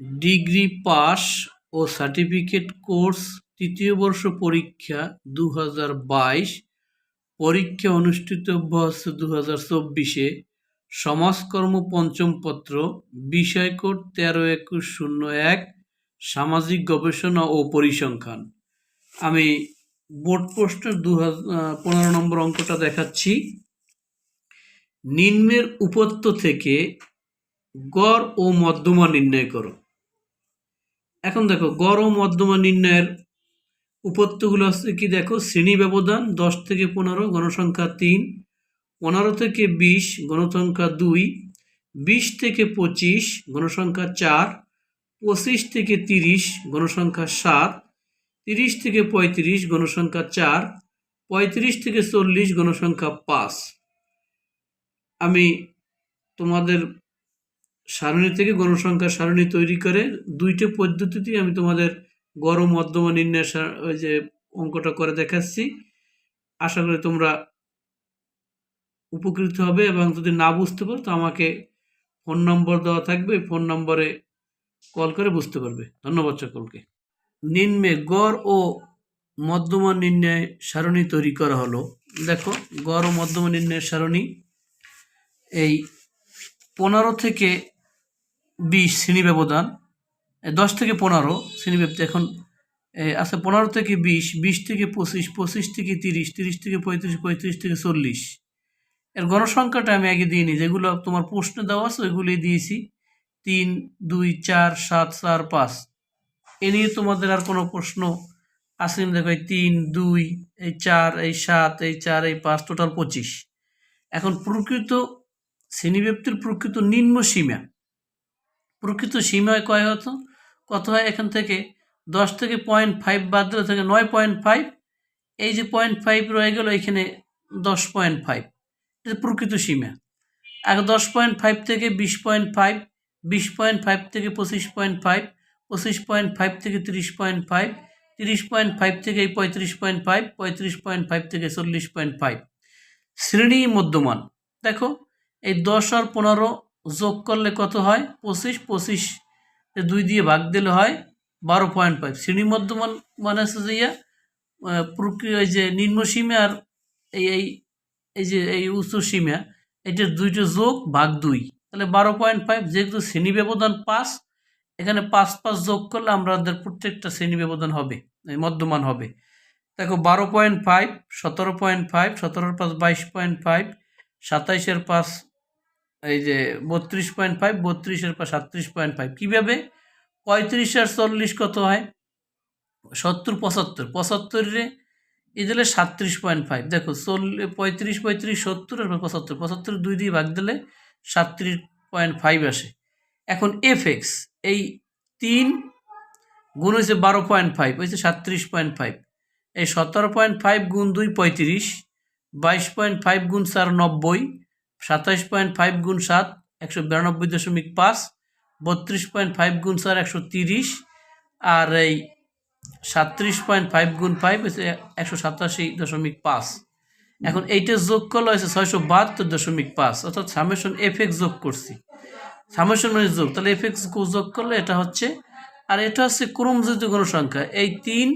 Degree pass ও certificate course তৃতীয় বর্ষ পরীক্ষা দু হাজার বাইশ, পরীক্ষা অনুষ্ঠিতব্য হচ্ছে দু হাজার চব্বিশে, সমাজকর্ম পঞ্চম পত্র বিষয় কোড তেরো একুশ শূন্য এক, সামাজিক গবেষণা ও পরিসংখ্যান। আমি বোর্ড পোস্টের দু হাজার পনেরো নম্বর অঙ্কটা দেখাচ্ছি। নিম্নের উপত্য থেকে গড় ও মধ্যমা নির্ণয় করো। এখন দেখো গড় মধ্যমা নির্ণয়ের উপত্যগুলো হচ্ছে কি দেখো, শ্রেণি ব্যবধান দশ থেকে পনেরো, গণসংখ্যা তিন, পনেরো থেকে বিশ, গণসংখ্যা দুই, বিশ থেকে পঁচিশ, গণসংখ্যা চার, পঁচিশ থেকে তিরিশ, গণসংখ্যা সাত, তিরিশ থেকে পঁয়ত্রিশ, গণসংখ্যা চার, পঁয়ত্রিশ থেকে চল্লিশ, গণসংখ্যা পাঁচ। আমি তোমাদের সারণী থেকে গণসংখ্যার সারণী তৈরি করে দুইটি পদ্ধতিতেই আমি তোমাদের ও মধ্যমা নির্ণয় ওই যে অঙ্কটা করে দেখাচ্ছি। আশা করি তোমরা উপকৃত হবে এবং যদি না বুঝতে পারো, তো আমাকে ফোন নম্বর দেওয়া থাকবে। ফোন নম্বরে কল করে বুঝতে পারবে। ধন্যবাদ সকলকে। নিম্নে গড় ও মধ্যমা নির্ণয় সারণী তৈরি করা হলো। দেখো, গড় ও মধ্যমা নির্ণয়ের সারণী। এই পনেরো থেকে বিশ শ্রেণি ব্যবধান দশ থেকে পনেরো শ্রেণি ব্যবধান এখন এ, আচ্ছা পনেরো থেকে বিশ বিশ থেকে পঁচিশ পঁচিশ থেকে তিরিশ তিরিশ থেকে পঁয়ত্রিশ পঁয়ত্রিশ থেকে চল্লিশ। এর গণসংখ্যাটা আমি আগে দিইনি যেগুলো তোমার প্রশ্নে দেওয়া আছে ওইগুলি দিয়েছি। তিন দুই চার সাত চার পাঁচ। এ নিয়ে তোমাদের আর কোনো প্রশ্ন আসেনি দেখো এই তিন দুই এই চার এই সাত এই চার এই পাঁচ টোটাল পঁচিশ। এখন প্রকৃত শ্রেণীব্যাপ্তির প্রকৃত নিম্ন সীমা প্রকৃত সীমায় কয় হতো? কত হয় এখান থেকে? দশ থেকে পয়েন্ট ফাইভ বাদ দিলে থেকে নয় পয়েন্ট ফাইভ এই যে পয়েন্ট ফাইভ রয়ে গেল এখানে দশ পয়েন্ট ফাইভ এটা প্রকৃত সীমা। আর দশ পয়েন্ট ফাইভ থেকে বিশ পয়েন্ট ফাইভ বিশ পয়েন্ট ফাইভ থেকে পঁচিশ পয়েন্ট ফাইভ পঁচিশ পয়েন্ট ফাইভ থেকে তিরিশ পয়েন্ট ফাইভ তিরিশ পয়েন্ট ফাইভ থেকে পঁয়ত্রিশ পয়েন্ট ফাইভ পঁয়ত্রিশ পয়েন্ট ফাইভ থেকে চল্লিশ পয়েন্ট ফাইভ শ্রেণি মধ্যমান। দেখো, এই দশ আর পনেরো যোগ করলে কত হয়? পঁচিশ পঁচিশ দুই দিয়ে ভাগ দিলে হয় বারো পয়েন্ট ফাইভ শ্রেণি মধ্যমান মানে হচ্ছে যে ইয়া প্রক্রিয়া যে নিম্ন সীমা আর এই এই এই যে, এই উচ্চ সীমা, এটার দুইটা যোগ ভাগ দুই। তাহলে বারো পয়েন্ট ফাইভ যেহেতু শ্রেণি ব্যবধান পাঁচ, এখানে পাঁচ পাঁচ যোগ করলে আমাদের প্রত্যেকটা শ্রেণি ব্যবধান হবে মধ্যমান হবে। দেখো বারো পয়েন্ট ফাইভ সতেরো পয়েন্ট ফাইভ সতেরোর পাঁচ, বাইশ পয়েন্ট ফাইভ সাতাইশের পাঁচ এই যে বত্রিশ পয়েন্ট ফাইভ বত্রিশের পাঁচ সাতত্রিশ পয়েন্ট ফাইভ কীভাবে? পঁয়ত্রিশ আর চল্লিশ কত হয়? সত্তর পঁচাত্তর, পঁচাত্তরে এই দিলে সাতত্রিশ পয়েন্ট ফাইভ দেখো চল্লিশ পঁয়ত্রিশ পঁয়ত্রিশ, সত্তর আর পঁচাত্তর পঁচাত্তর দুই দিয়ে ভাগ দিলে সাতত্রিশ পয়েন্ট ফাইভ আসে। এখন এফ এক্স, এই তিন গুণ হয়েছে বারো পয়েন্ট ফাইভ হয়েছে সাতত্রিশ পয়েন্ট ফাইভ এই সতেরো পয়েন্ট ফাইভ গুণ দুই পঁয়ত্রিশ, বাইশ পয়েন্ট ফাইভ গুণ চার নব্বই সাতাইশ পয়েন্ট ফাইভ গুণ সাত, একশো বিরানব্বই দশমিক পাঁচ, বত্রিশ পয়েন্ট ফাইভ গুণ চার একশো তিরিশ, আর এই সাতত্রিশ পয়েন্ট ফাইভ গুণ ফাইভ একশো সাতাশি দশমিক পাঁচ। এখন এইটা যোগ করলে হয়েছে ছয়শো বাহাত্তর দশমিক পাঁচ, অর্থাৎ সামেশন এফ এক্স যোগ করছি। সামেশন মানে যোগ, তাহলে এফ এক্স যোগ করলে এটা হচ্ছে, আর এটা হচ্ছে ক্রমজিত গণসংখ্যা এই তিন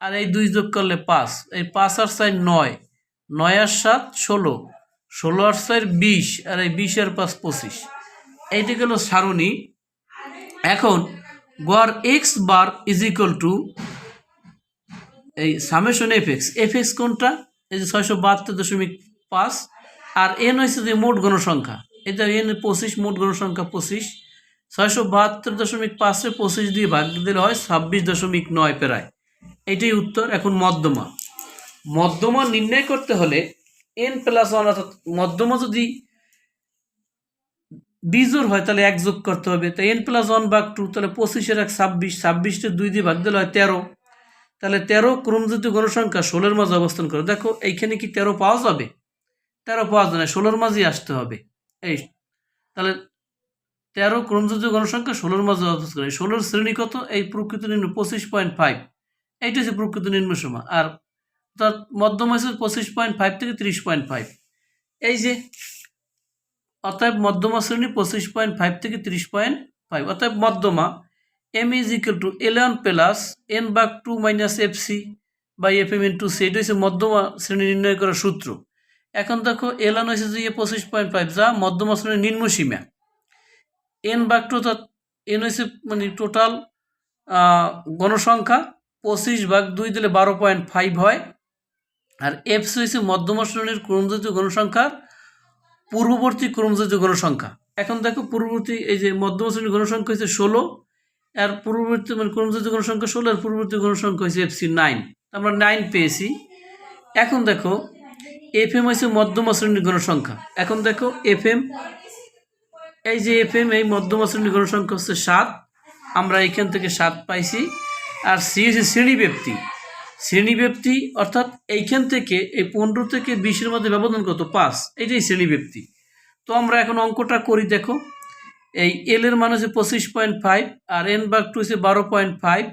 আর এই দুই যোগ করলে পাঁচ, এই পাঁচ আর চার নয় নয় আর সাত ষোলো ষোলো আর চার বিশ, আর এই বিশ আর পাঁচ পঁচিশ। এইটা গেল সারণী। এখন, গড় X bar is equal to এই summation F X F X কোনটা? এই যে ছয়শো বাহাত্তর দশমিক পাঁচ, আর এন হয়েছে যে মোট গণসংখ্যা। এটা এন পঁচিশ, মোট গণসংখ্যা পঁচিশ। ছয়শো বাহাত্তর দশমিক পাঁচে পঁচিশ দিয়ে ভাগ দিলে হয় ছাব্বিশ দশমিক নয় প্রায়। এটাই উত্তর, এখন মধ্যমা। মধ্যমা নির্ণয় করতে হলে এন প্লাস ওয়ান অর্থাৎ মধ্যমা যদি বিজোর হয়, তাহলে এক যোগ করতে হবে। তো এন প্লাস ওয়ান ভাগ টু তাহলে পঁচিশের এক ছাব্বিশ ছাব্বিশটা দুই দিয়ে ভাগ দিলে হয় তেরো। তাহলে তেরো ক্রমজাতীয় গণসংখ্যা ষোলোর মাঝে অবস্থান করে। দেখো, এইখানে কি তেরো পাওয়া যাবে? তেরো পাওয়া যায় না, ষোলোর মাঝেই আসতে হবে। এই, তাহলে তেরো ক্রমজাতীয় গণসংখ্যা ষোলোর মাঝে অবস্থান করে। ষোলোর শ্রেণি কত? এই প্রকৃত নিম্ন পঁচিশ পয়েন্ট ফাইভ এইটা হচ্ছে প্রকৃত নিম্ন সীমা। আর অর্থাৎ মধ্যম হয়েছে পঁচিশ পয়েন্ট ফাইভ থেকে তিরিশ পয়েন্ট ফাইভ এই যে, অতএব মধ্যমা শ্রেণি পঁচিশ পয়েন্ট ফাইভ থেকে তিরিশ পয়েন্ট ফাইভ অর্থাৎ মধ্যমা M is equal to eleven plus N by two minus F C by F M into C এটা হচ্ছে মধ্যমা শ্রেণি নির্ণয় করার সূত্র। এখন দেখো এলান হয়েছে যে পঁচিশ পয়েন্ট ফাইভ যা মধ্যমা শ্রেণির নিম্ন সীমা। এন বাক টু অর্থাৎ এন হয়েছে মানে টোটাল গণসংখ্যা, পঁচিশ ভাগ দুই দিলে বারো পয়েন্ট ফাইভ হয়। আর এফস হয়েছে মধ্যম শ্রেণির ক্রমজাতীয় গণসংখ্যার পূর্ববর্তী ক্রমজাতীয় গণসংখ্যা এখন দেখো পূর্ববর্তী এই যে মধ্যম শ্রেণির গণসংখ্যা হচ্ছে ষোলো আর পূর্ববর্তী মানে ক্রমজাতীয় গণসংখ্যা ষোলো আর পূর্ববর্তী গণসংখ্যা হচ্ছে এফসি নাইন আমরা নাইন পেয়েছি। এখন দেখো এফ এম হচ্ছে মধ্যম শ্রেণির গণসংখ্যা এখন দেখো এফ এম এই যে এফ এম এই মধ্যম শ্রেণির গণসংখ্যা হচ্ছে সাত। আমরা এখান থেকে সাত পাইছি। আর সি হচ্ছে শ্রেণি ব্যক্তি শ্রেণি ব্যক্তি অর্থাৎ এইখান থেকে, এই পনেরো থেকে বিশের মধ্যে ব্যবধান কত? পাঁচ। এটাই শ্রেণি ব্যক্তি তো আমরা এখন অঙ্কটা করি, দেখো। এই এল এর মান হচ্ছে পঁচিশ পয়েন্ট ফাইভ আর এন বাগ টু হচ্ছে বারো পয়েন্ট ফাইভ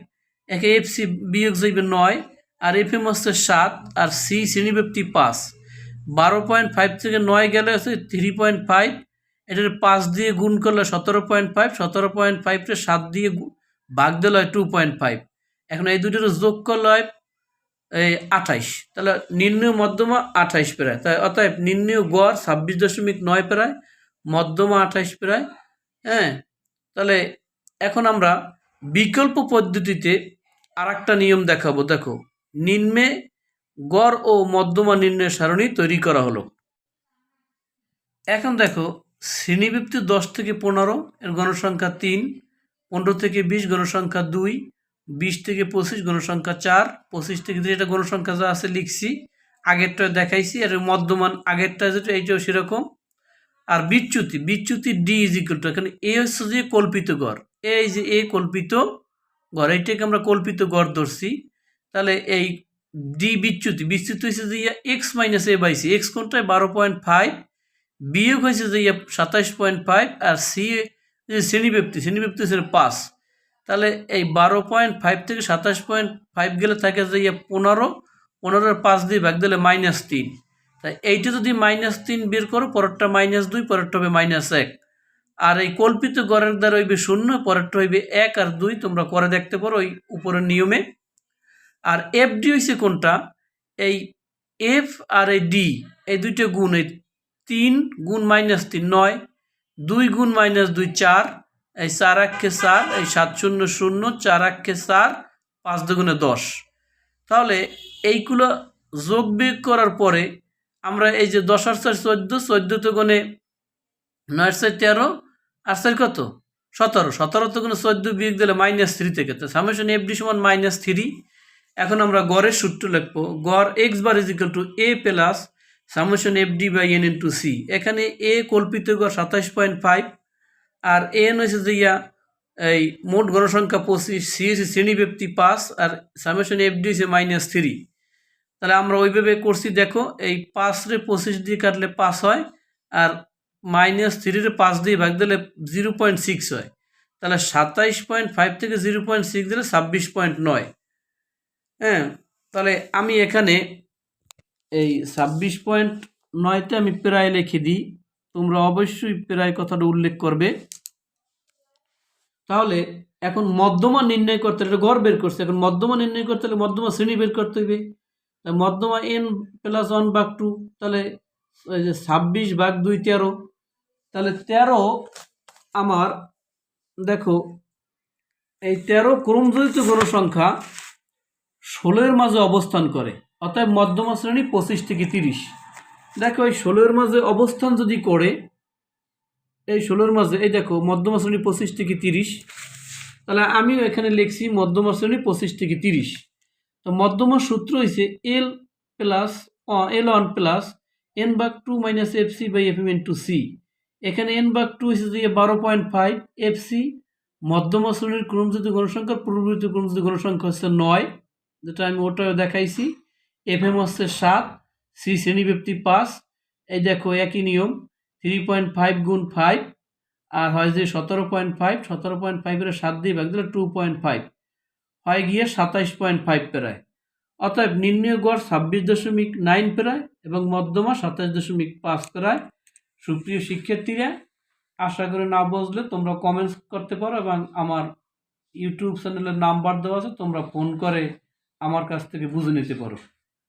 একে এফ সি বিয়োগ যাইবে নয়, আর এফ এম হচ্ছে সাত, আর সি শ্রেণি ব্যক্তি পাঁচ। বারো পয়েন্ট ফাইভ থেকে নয় গেলে হচ্ছে থ্রি পয়েন্ট ফাইভ এটার পাঁচ দিয়ে গুণ করলে সতেরো পয়েন্ট ফাইভ সতেরো পয়েন্ট ফাইভটা সাত দিয়ে ভাগ দিলে হয় টু পয়েন্ট ফাইভ এখন এই দুটোর যোগ করলে হয় এই আঠাইশ। তাহলে নির্ণয় মধ্যমা আঠাইশ প্রায়। তাই অতএব নির্ণয় গড় ছাব্বিশ দশমিক নয় প্রায়, মধ্যমা আঠাইশ প্রায় হ্যাঁ? তাহলে এখন আমরা বিকল্প পদ্ধতিতে আর নিয়ম দেখাবো। দেখো, নিম্নে গড় ও মধ্যমা নির্ণয় সারণী তৈরি করা হলো। এখন দেখো শ্রেণীবৃত্তি দশ থেকে পনেরো, এর গণসংখ্যা তিন, পনেরো থেকে বিশ, গণসংখ্যা দুই বিশ থেকে পঁচিশ গণসংখ্যা চার, পঁচিশ থেকে এটা গণসংখ্যা যা আছে লিখছি, আগেরটা দেখাইছি, আর মধ্যমান আগেরটা যেটা, এইটাও সেরকম। আর বিচ্যুতি বিচ্যুতি ডি ইজ ইকুয়াল টু এখানে এ হচ্ছে যে কল্পিত গড়। এই যে এ কল্পিত গড়, এইটাকে আমরা কল্পিত গড় ধরছি। তাহলে এই ডি বিচ্যুতি বিচ্যুতি হয়েছে যে ইয়া X minus A by C X কোনটায়? বারো পয়েন্ট ফাইভ বিয়োগ হয়েছে যে সাতাইশ পয়েন্ট ফাইভ আর সি যে শ্রেণীব্যক্তি শ্রেণীব্যক্তি হচ্ছে পাঁচ। তাহলে এই বারো পয়েন্ট ফাইভ থেকে সাতাশ পয়েন্ট ফাইভ গেলে থাকে যে ইয়ে পনেরো, পনেরোর পাঁচ দিয়ে ভাগ দিলে মাইনাস তিন। তাই এইটা যদি মাইনাস তিন বের করো, পরেরটা মাইনাস দুই, পরেরটা হবে মাইনাস এক। আর এই কল্পিত গড়ের দ্বারা হইবে শূন্য, পরেরটা হইবে এক আর দুই, তোমরা করে দেখতে পারো ওই উপরের নিয়মে। আর এফ ডি হয়েছে কোনটা? এই এফ আর এই ডি এই দুইটা গুণ, এই তিন গুণ মাইনাস তিন নয়, দুই গুণ মাইনাস দুই চার এই চার একে চার, এই সাত শূন্য শূন্য, চার একে চার, পাঁচ দুগুণে দশ। তাহলে এইগুলো যোগ বিয়োগ করার পরে আমরা এই যে দশ আর চার চোদ্দ চোদ্দোতে গুণে নয় চার তেরো, আর চার কত? সতেরো। সতেরো তো কোনো চোদ্দ বিয়োগ দিলে মাইনাস থ্রি থেকে। তো সামেশন এফ ডি সমান মাইনাস থ্রি এখন আমরা গড়ের সূত্র লিখব। গড় X bar is equal to A plus summation F D by N into C এখানে এ কল্পিত গড় সাতাশ পয়েন্ট ফাইভ আর এন হয়েছে যে ইয়া, এই মোট গণসংখ্যা পঁচিশ, সি হচ্ছে শ্রেণি ব্যক্তি পাঁচ আর সামেশন এফ ডি হচ্ছে মাইনাস থ্রি তাহলে আমরা ওইভাবে করছি, দেখো, এই পাঁচ রে পঁচিশ দিয়ে কাটলে পাঁচ হয় আর মাইনাস থ্রিরে পাঁচ দিয়ে ভাগ দিলে জিরো পয়েন্ট সিক্স হয়। তাহলে সাতাইশ পয়েন্ট ফাইভ থেকে জিরো পয়েন্ট সিক্স দিলে ছাব্বিশ পয়েন্ট নয়। হ্যাঁ তাহলে আমি এখানে এই ছাব্বিশ পয়েন্ট নয়তে আমি প্রায় লিখে দিই। তোমরা অবশ্যই প্রায় কথাটা উল্লেখ করবে। তাহলে এখন মধ্যমা নির্ণয় করতে এটা গড় বের করছে। এখন মধ্যমা নির্ণয় করতে হলে মধ্যমা শ্রেণি বের করতে হবে মধ্যমা N plus one by two তাহলে যে ছাব্বিশ ভাগ দুই, তেরো। তাহলে তেরো আমার, দেখো, এই তেরো ক্রমজড়িত গণসংখ্যা ষোলোর মাঝে অবস্থান করে, অতএব মধ্যমা শ্রেণি পঁচিশ থেকে তিরিশ। দেখো, এই ষোলোর মাঝে অবস্থান যদি করে এই ষোলোর মাঝে, এই দেখো, মধ্যমা শ্রেণি পঁচিশ থেকে তিরিশ। তাহলে আমিও এখানে লিখছি মধ্যমা শ্রেণি পঁচিশ থেকে তিরিশ। তো মধ্যমা সূত্র হয়েছে L plus L one plus N by two minus F C by F M into C এখানে এন বাক টু হয়েছে যে বারো পয়েন্ট ফাইভ এফ সি মধ্যমা শ্রেণির ক্রমজাত গণসংখ্যার পূর্ববর্তী ক্রমজাত গণসংখ্যা হচ্ছে নয়, যেটা আমি ওটাও দেখাইছি। এফ এম হচ্ছে সাত সি শ্রেণীব্যক্তি পাঁচ। এই দেখো, একই নিয়ম। থ্রি পয়েন্ট ফাইভ গুণ ফাইভ আর হয় যে সতেরো পয়েন্ট ফাইভ সতেরো পয়েন্ট ফাইভের সাত দিয়ে ভাগ দিলে টু পয়েন্ট ফাইভ হয় গিয়ে সাতাইশ পয়েন্ট ফাইভ প্রায়। অতএব নির্ণয় গড় ছাব্বিশ দশমিক নাইন প্রায় এবং মধ্যমা সাতাশ দশমিক পাঁচ প্রায়। সুপ্রিয় শিক্ষার্থীরা, আশা করি না বুঝলে তোমরা কমেন্টস করতে পারো এবং আমার ইউটিউব চ্যানেলের নাম্বার দেওয়া আছে, তোমরা ফোন করে আমার কাছ থেকে বুঝে নিতে পারো।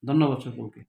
ধন্যবাদ সকলকে।